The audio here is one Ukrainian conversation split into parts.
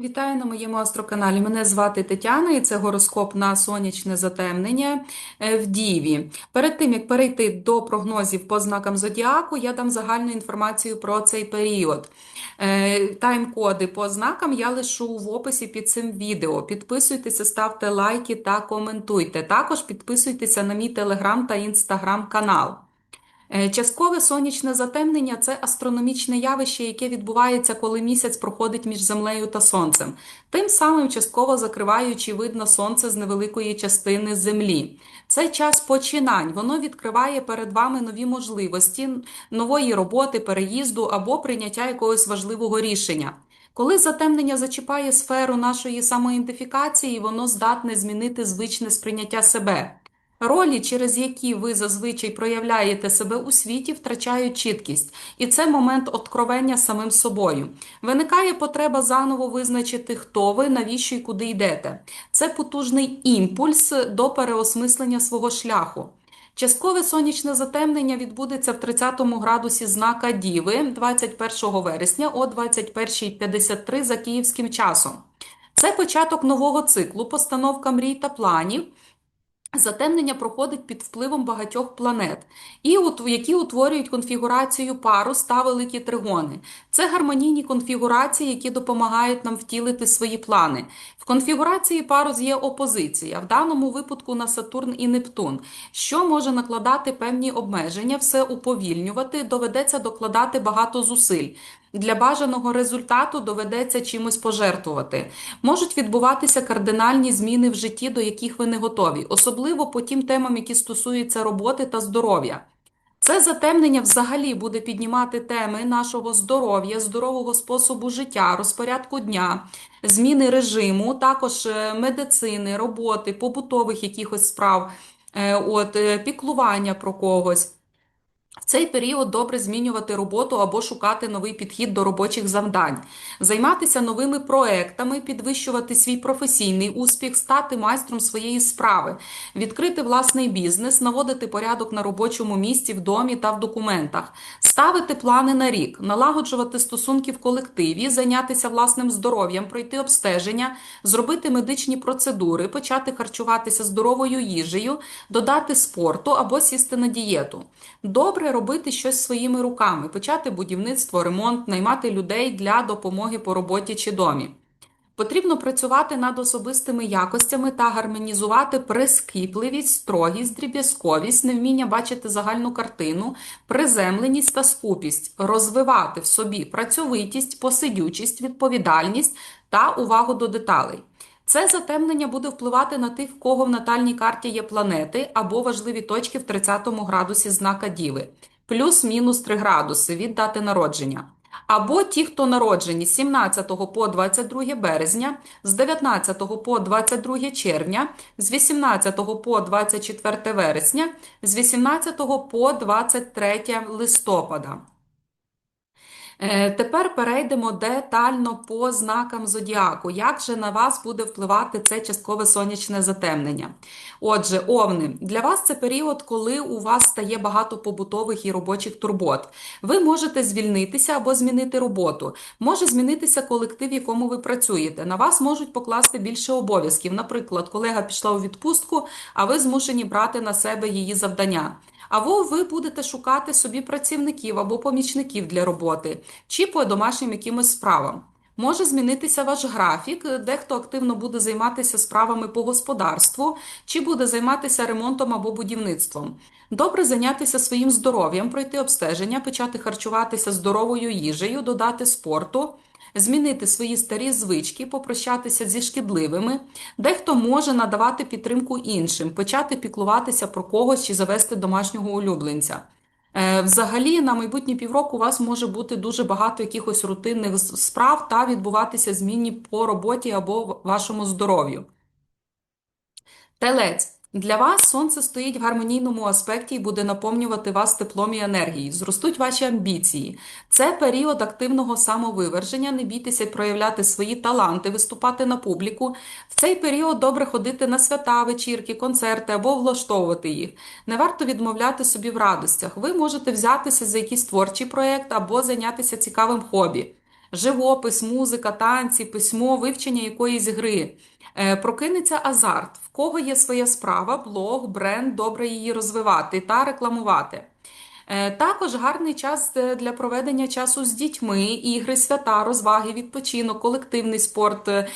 Вітаю на моєму астроканалі. Мене звати Тетяна і це гороскоп на сонячне затемнення е, в Діві. Перед тим як перейти до прогнозів по знакам зодіаку, я дам загальну інформацію про цей період. Е, тайм-коди по знакам я лишу в описі під цим відео. Підписуйтеся, ставте лайки та коментуйте. Також підписуйтеся на мій телеграм та інстаграм канал. Е, часткове сонячне затемнення це астрономічне явище, яке відбувається, коли місяць проходить між землею та сонцем, тим самим частково закриваючи вид на сонце з невеликої частини землі. Це час починань, воно відкриває перед вами нові можливості нової роботи, переїзду або прийняття якогось важливого рішення. Коли затемнення зачіпає сферу нашої самоідентифікації, воно здатне змінити звичне сприйняття себе. Ролі, через які ви зазвичай проявляєте себе у світі, втрачають чіткість, і це момент откровення самим собою. Виникає потреба заново визначити, хто ви, навіщо і куди йдете. Це потужний імпульс до переосмислення свого шляху. Часткове сонячне затемнення відбудеться в 30 градусі знака Діви 21 вересня о 21.53 за київським часом. Це початок нового циклу, постановка мрій та планів. Затемнення проходить під впливом багатьох планет, і які утворюють конфігурацію парус та великі тригони. Це гармонійні конфігурації, які допомагають нам втілити свої плани. В конфігурації парус є опозиція, в даному випадку на Сатурн і Нептун, що може накладати певні обмеження, все уповільнювати, доведеться докладати багато зусиль. Для бажаного результату доведеться чимось пожертвувати. Можуть відбуватися кардинальні зміни в житті, до яких ви не готові, особливо по тим темам, які стосуються роботи та здоров'я. Це затемнення взагалі буде піднімати теми нашого здоров'я, здорового способу життя, розпорядку дня, зміни режиму, також е, медицини, роботи, побутових якихось справ, е, от, е, піклування про когось. Цей період добре змінювати роботу або шукати новий підхід до робочих завдань, займатися новими проектами, підвищувати свій професійний успіх, стати майстром своєї справи, відкрити власний бізнес, наводити порядок на робочому місці, в домі та в документах, ставити плани на рік, налагоджувати стосунки в колективі, зайнятися власним здоров'ям, пройти обстеження, зробити медичні процедури, почати харчуватися здоровою їжею, додати спорту або сісти на дієту. Добре робити щось своїми руками, почати будівництво, ремонт, наймати людей для допомоги по роботі чи домі. Потрібно працювати над особистими якостями та гармонізувати прискіпливість, строгість, дріб'язковість, невміння бачити загальну картину, приземленість та скупість, розвивати в собі працьовитість, посидючість, відповідальність та увагу до деталей. Це затемнення буде впливати на тих, в кого в натальній карті є планети або важливі точки в 30 градусі знака Діви, плюс-мінус 3 градуси від дати народження. Або ті, хто народжені з 17 по 22 березня, з 19 по 22 червня, з 18 по 24 вересня, з 18 по 23 листопада. Е, тепер перейдемо детально по знакам зодіаку. Як же на вас буде впливати це часткове сонячне затемнення? Отже, овни, для вас це період, коли у вас стає багато побутових і робочих турбот. Ви можете звільнитися або змінити роботу. Може змінитися колектив, в якому ви працюєте. На вас можуть покласти більше обов'язків. Наприклад, колега пішла у відпустку, а ви змушені брати на себе її завдання. Або ви будете шукати собі працівників або помічників для роботи, чи по домашнім якимось справам. Може змінитися ваш графік, дехто активно буде займатися справами по господарству, чи буде займатися ремонтом або будівництвом. Добре зайнятися своїм здоров'ям, пройти обстеження, почати харчуватися здоровою їжею, додати спорту змінити свої старі звички, попрощатися зі шкідливими, дехто може надавати підтримку іншим, почати піклуватися про когось чи завести домашнього улюбленця. Е, взагалі, на майбутні півроку у вас може бути дуже багато якихось рутинних справ та відбуватися зміни по роботі або вашому здоров'ю. Телець. Для вас сонце стоїть в гармонійному аспекті і буде наповнювати вас теплом і енергією. Зростуть ваші амбіції. Це період активного самовиверження. Не бійтеся проявляти свої таланти, виступати на публіку. В цей період добре ходити на свята, вечірки, концерти або влаштовувати їх. Не варто відмовляти собі в радостях. Ви можете взятися за якийсь творчий проєкт або зайнятися цікавим хобі. живопис, музика, танці, письмо, вивчення якоїсь гри. Е, Прокинеться азарт, кого є своя справа, блог, бренд, добре її розвивати та рекламувати. Е, Також гарний час е, для проведення часу з дітьми, ігри, свята, розваги, відпочинок, колективний спорт. Е,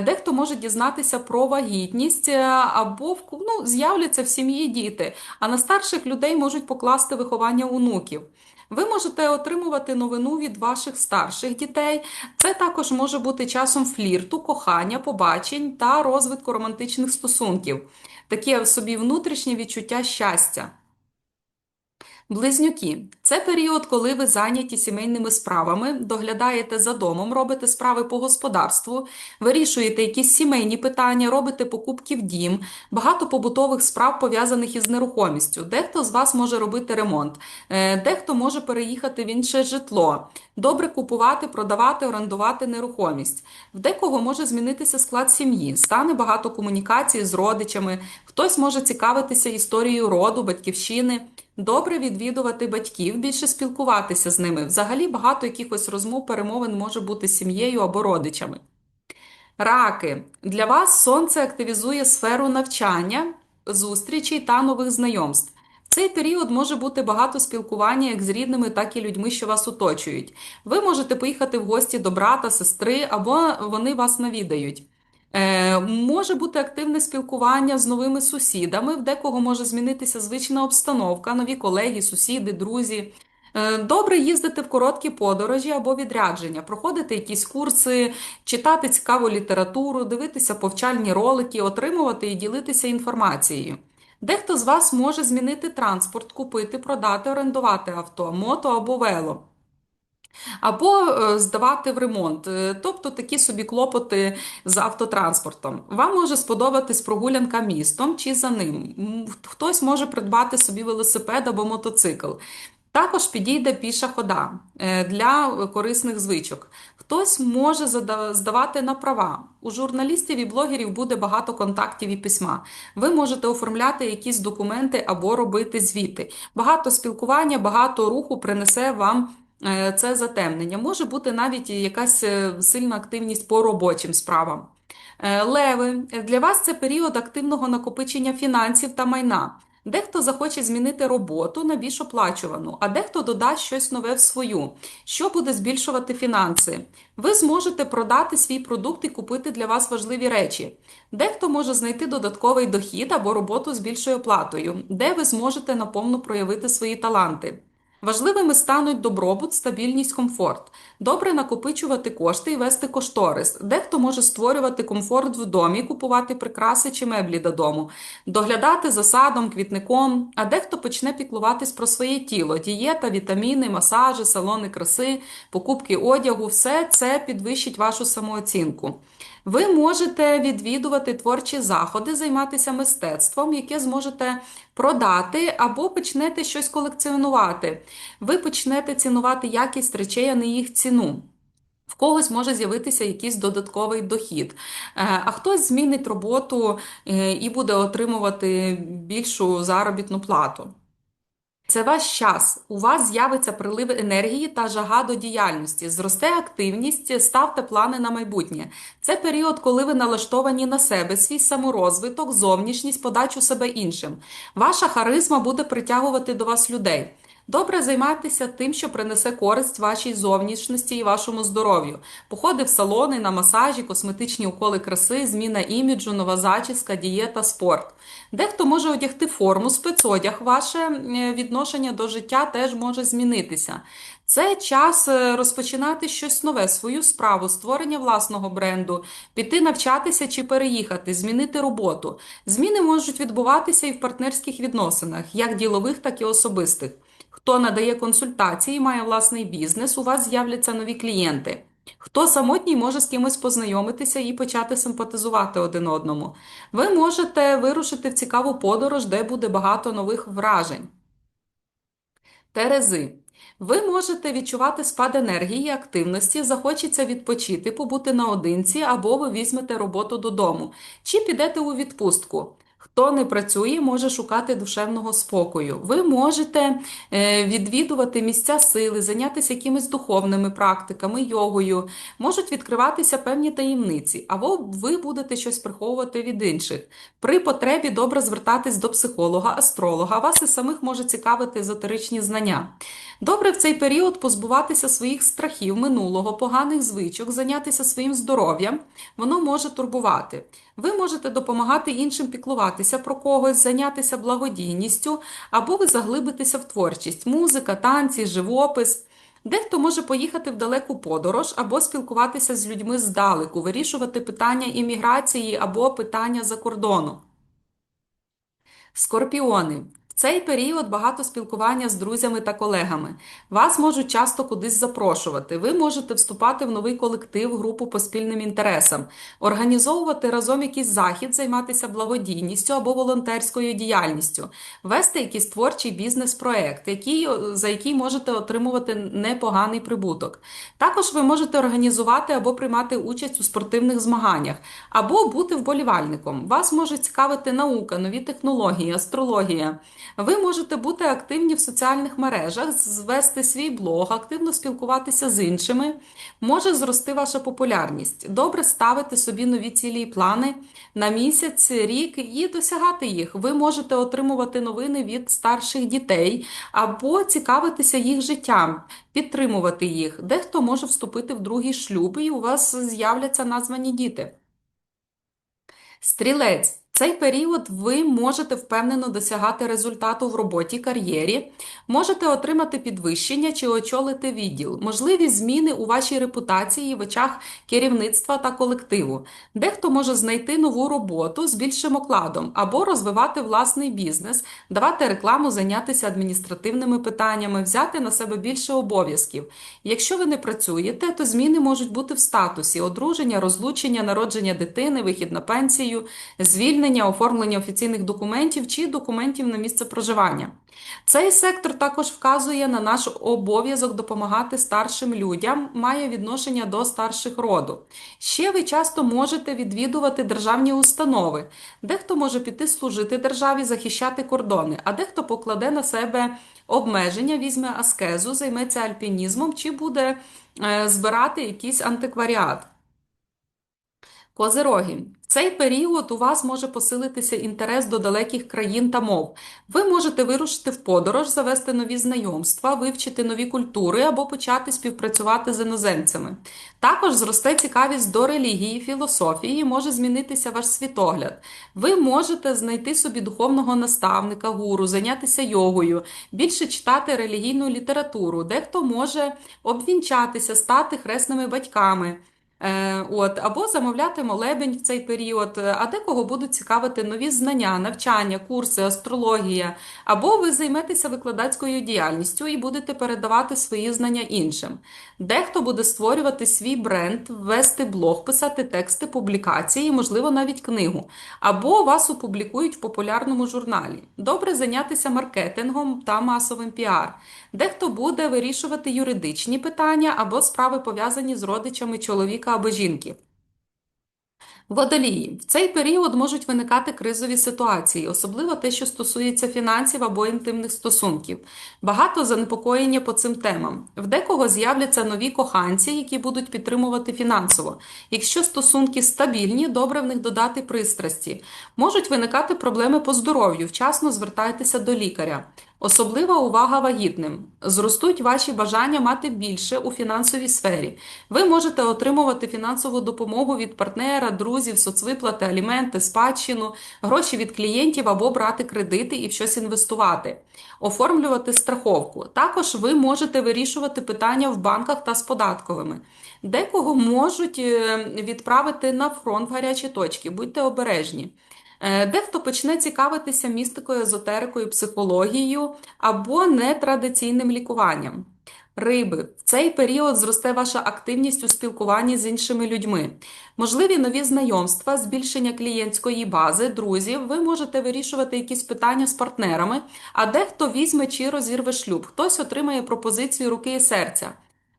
Дехто може дізнатися про вагітність або ну, з'являться в сім'ї діти, а на старших людей можуть покласти виховання онуків. Ви можете отримувати новину від ваших старших дітей. Це також може бути часом флірту, кохання, побачень та розвитку романтичних стосунків. Таке в собі внутрішнє відчуття щастя. Близнюки це період, коли ви зайняті сімейними справами, доглядаєте за домом, робите справи по господарству, вирішуєте якісь сімейні питання, робите покупки в дім, багато побутових справ пов'язаних із нерухомістю. Дехто з вас може робити ремонт, е, дехто може переїхати в інше житло. Добре купувати, продавати, орендувати нерухомість. В декого може змінитися склад сім'ї, стане багато комунікацій з родичами, хтось може цікавитися історією роду, батьківщини. Добре відвідувати батьків, більше спілкуватися з ними. Взагалі багато якихось розмов, перемовин може бути сім'єю або родичами. Раки. Для вас сонце активізує сферу навчання, зустрічей та нових знайомств. В цей період може бути багато спілкування як з рідними, так і людьми, що вас оточують. Ви можете поїхати в гості до брата, сестри, або вони вас навідають. Е, може бути активне спілкування з новими сусідами, в декого може змінитися звична обстановка, нові колеги, сусіди, друзі. Е, Добре їздити в короткі подорожі або відрядження, проходити якісь курси, читати цікаву літературу, дивитися повчальні ролики, отримувати і ділитися інформацією. Дехто з вас може змінити транспорт, купити, продати, орендувати авто, мото або вело. Або е, здавати в ремонт, Е, тобто такі собі клопоти з автотранспортом. Вам може сподобатись прогулянка містом чи за ним. Хтось може придбати собі велосипед або мотоцикл. Також підійде піша хода е, для корисних звичок. Хтось може здавати на права. У журналістів і блогерів буде багато контактів і письма. Ви можете оформляти якісь документи або робити звіти. Багато спілкування, багато руху принесе вам це затемнення. Може бути навіть якась е, сильна активність по робочим справам. Е, Леви, для вас це період активного накопичення фінансів та майна. Дехто захоче змінити роботу на більш оплачувану, а дехто додасть щось нове в свою, що буде збільшувати фінанси. Ви зможете продати свій продукт і купити для вас важливі речі. Дехто може знайти додатковий дохід або роботу з більшою оплатою, де ви зможете наповну проявити свої таланти. Важливими стануть добробут, стабільність, комфорт. Добре накопичувати кошти і вести кошторис. Дехто може створювати комфорт в домі, купувати прикраси чи меблі додому, доглядати за садом, квітником, а дехто почне піклуватись про своє тіло, дієта, вітаміни, масажі, салони краси, покупки одягу все це підвищить вашу самооцінку. Ви можете відвідувати творчі заходи, займатися мистецтвом, яке зможете продати, або почнете щось колекціонувати. Ви почнете цінувати якість речей, а не їх ціну. В когось може з'явитися якийсь додатковий дохід, Е, а хтось змінить роботу е, і буде отримувати більшу заробітну плату. Це ваш час. У вас з'явиться прилив енергії та жага до діяльності. Зросте активність, ставте плани на майбутнє. Це період, коли ви налаштовані на себе, свій саморозвиток, зовнішність, подачу себе іншим. Ваша харизма буде притягувати до вас людей. Добре займатися тим, що принесе користь вашій зовнішності і вашому здоров'ю. Походи в салони, на масажі, косметичні уколи краси, зміна іміджу, нова зачіска, дієта, спорт. Дехто може одягти форму, спецодяг, ваше відношення до життя теж може змінитися. Це час е, розпочинати щось нове, свою справу, створення власного бренду, піти навчатися чи переїхати, змінити роботу. Зміни можуть відбуватися і в партнерських відносинах, як ділових, так і особистих. Хто надає консультації, має власний бізнес, у вас з'являться нові клієнти. Хто самотній може з кимось познайомитися і почати симпатизувати один одному. Ви можете вирушити в цікаву подорож, де буде багато нових вражень. Терези. Ви можете відчувати спад енергії активності, захочеться відпочити, побути наодинці, або ви візьмете роботу додому, чи підете у відпустку. Хто не працює, може шукати душевного спокою. Ви можете е, відвідувати місця сили, зайнятися якимись духовними практиками, йогою, можуть відкриватися певні таємниці, або ви будете щось приховувати від інших. При потребі добре звертатись до психолога, астролога. Вас і самих може цікавити езотеричні знання. Добре в цей період позбуватися своїх страхів, минулого, поганих звичок, зайнятися своїм здоров'ям. Воно може турбувати. Ви можете допомагати іншим піклуватися про когось, зайнятися благодійністю, або ви заглибитеся в творчість, музика, танці, живопис. Дехто може поїхати в далеку подорож або спілкуватися з людьми здалеку, вирішувати питання імміграції або питання за кордону. Скорпіони. Цей період багато спілкування з друзями та колегами. Вас можуть часто кудись запрошувати. Ви можете вступати в новий колектив, групу по спільним інтересам, організовувати разом якийсь захід, займатися благодійністю або волонтерською діяльністю, вести якийсь творчий бізнес-проект, який, за який можете отримувати непоганий прибуток. Також ви можете організувати або приймати участь у спортивних змаганнях, або бути вболівальником. Вас може цікавити наука, нові технології, астрологія. Ви можете бути активні в соціальних мережах, звести свій блог, активно спілкуватися з іншими, може зрости ваша популярність. Добре ставити собі нові цілі і плани на місяць, рік і досягати їх. Ви можете отримувати новини від старших дітей або цікавитися їх життям, підтримувати їх. Дехто може вступити в другий шлюб, і у вас з'являться названі діти. Стрілець. Цей період ви можете впевнено досягати результату в роботі, кар'єрі, можете отримати підвищення чи очолити відділ, можливі зміни у вашій репутації в очах керівництва та колективу. Дехто може знайти нову роботу з більшим окладом або розвивати власний бізнес, давати рекламу, зайнятися адміністративними питаннями, взяти на себе більше обов'язків. Якщо ви не працюєте, то зміни можуть бути в статусі одруження, розлучення, народження дитини, вихід на пенсію, звільнення оформлення офіційних документів чи документів на місце проживання. Цей сектор також вказує на наш обов'язок допомагати старшим людям, має відношення до старших роду. Ще ви часто можете відвідувати державні установи, дехто може піти служити державі, захищати кордони, а дехто покладе на себе обмеження, візьме аскезу, займеться альпінізмом чи буде е, збирати якийсь антикваріат. Козироги. Цей період у вас може посилитися інтерес до далеких країн та мов. Ви можете вирушити в подорож, завести нові знайомства, вивчити нові культури або почати співпрацювати з іноземцями. Також зросте цікавість до релігії, філософії, може змінитися ваш світогляд. Ви можете знайти собі духовного наставника, гуру, зайнятися йогою, більше читати релігійну літературу, дехто може обвінчатися, стати хресними батьками. Е, от, Або замовляти молебень в цей період, а декого будуть цікавити нові знання, навчання, курси, астрологія, або ви займетеся викладацькою діяльністю і будете передавати свої знання іншим. Дехто буде створювати свій бренд, вести блог, писати тексти, публікації, можливо, навіть книгу, або вас опублікують в популярному журналі. Добре зайнятися маркетингом та масовим піар. Дехто буде вирішувати юридичні питання або справи пов'язані з родичами чоловіка або жінки. Водолії. В цей період можуть виникати кризові ситуації, особливо те, що стосується фінансів або інтимних стосунків. Багато занепокоєння по цим темам. В декого з'являться нові коханці, які будуть підтримувати фінансово. Якщо стосунки стабільні, добре в них додати пристрасті. Можуть виникати проблеми по здоров'ю, вчасно звертайтеся до лікаря. Особлива увага вагітним. Зростуть ваші бажання мати більше у фінансовій сфері. Ви можете отримувати фінансову допомогу від партнера, друзів, соцвиплати, аліменти, спадщину, гроші від клієнтів або брати кредити і в щось інвестувати, оформлювати страховку. Також ви можете вирішувати питання в банках та з податковими. Декого можуть е, відправити на фронт в гарячі точки, будьте обережні. Е, дехто почне цікавитися містикою, езотерикою, психологією або нетрадиційним лікуванням. Риби, в цей період зросте ваша активність у спілкуванні з іншими людьми. Можливі нові знайомства, збільшення клієнтської бази, друзів. Ви можете вирішувати якісь питання з партнерами, а дехто візьме чи розірве шлюб, хтось отримає пропозицію руки і серця.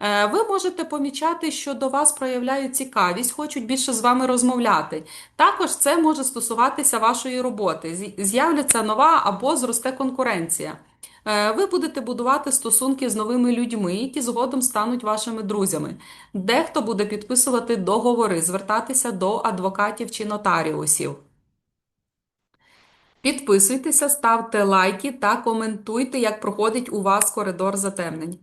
Е, Ви можете помічати, що до вас проявляють цікавість, хочуть більше з вами розмовляти. Також це може стосуватися вашої роботи. З'являться нова або зросте конкуренція. Е, Ви будете будувати стосунки з новими людьми, які згодом стануть вашими друзями. Дехто буде підписувати договори, звертатися до адвокатів чи нотаріусів. Підписуйтеся, ставте лайки та коментуйте, як проходить у вас коридор затемнень.